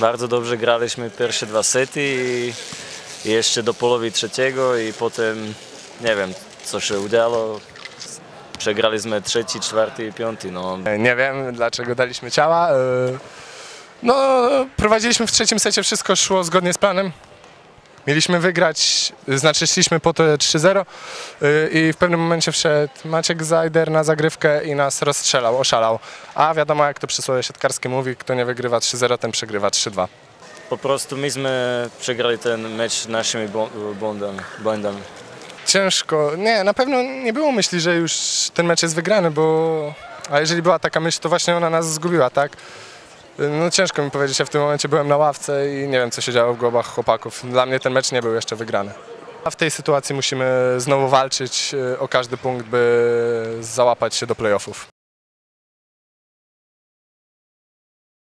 Bardzo dobrze graliśmy pierwsze dwa sety i, jeszcze do połowy trzeciego i potem nie wiem co się udało. Przegraliśmy trzeci, czwarty i piąty. No. Nie wiem dlaczego daliśmy ciała. y, No, prowadziliśmy w trzecim secie, wszystko szło zgodnie z planem. Mieliśmy wygrać, znaczy szliśmy po to 3-0 y, i w pewnym momencie wszedł Maciek Zajder na zagrywkę i nas rozstrzelał, oszalał. A wiadomo jak to przysłowie siatkarskie mówi, kto nie wygrywa 3-0, ten przegrywa 3-2. Po prostu myśmy przegrali ten mecz naszymi błędami. Ciężko, nie, na pewno nie było myśli, że już ten mecz jest wygrany, bo a jeżeli była taka myśl, to właśnie ona nas zgubiła, tak? No ciężko mi powiedzieć, ja w tym momencie byłem na ławce i nie wiem, co się działo w głowach chłopaków. Dla mnie ten mecz nie był jeszcze wygrany. A w tej sytuacji musimy znowu walczyć e, o każdy punkt, by załapać się do playoffów.